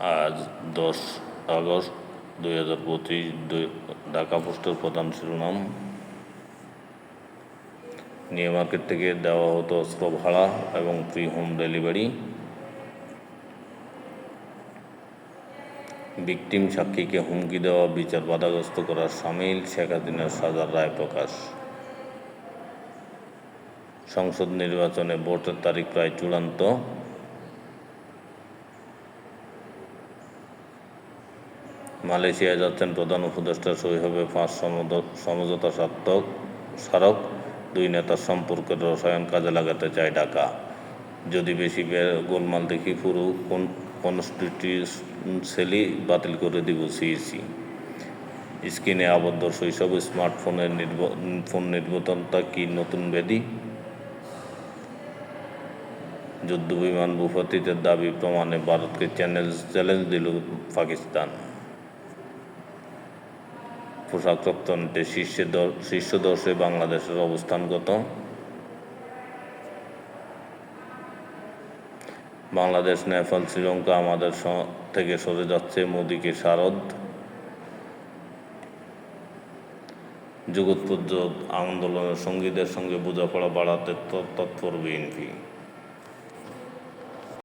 আজ দশ আগস্ট দুই হাজার পঁচিশ ঢাকা পোস্টের প্রধান শিরোনাম। নিউ মার্কেট থেকে দেওয়া হতো অস্ত্র ভাড়া এবং ফ্রি হোম ডেলিভারি। ভিকটিম সাক্ষীকে হুমকি দেওয়া, বিচার বাধাগ্রস্ত করার সামিল, শেখ হাসিনার সাজার রায় প্রকাশ। সংসদ নির্বাচনে ভোটের তারিখ প্রায় চূড়ান্ত। মালয়েশিয়ায় যাচ্ছেন প্রধান উপদেষ্টা সই হবে পাঁচ সমঝোতা স্বার্থক স্মারক। দুই নেতার সম্পর্কের রসায়ন কাজে লাগাতে চায় ঢাকা। যদি বেশি গোলমাল দেখি পুরো কনস্টিটিউশনলি বাতিল করে দিব সিইসি। স্ক্রিনে আবদ্ধ শৈশব, স্মার্টফোনের ফোন নির্বাচনটা কি নতুন ব্যাধি? যুদ্ধবিমান ভূপাতিতের দাবি প্রমাণে ভারতকে চ্যালেঞ্জ চ্যালেঞ্জ দিল পাকিস্তান। পোশাক রপ্তানিতে শীর্ষে শীর্ষ দর্শে বাংলাদেশের অবস্থানগত। বাংলাদেশ, নেপাল, শ্রীলঙ্কা আমাদের থেকে সরে যাচ্ছে মোদীকে শারদ। জগৎপুর আন্দোলনের সঙ্গীদের সঙ্গে বোঝাপড়া বাড়াতে তৎপর বিএনপি।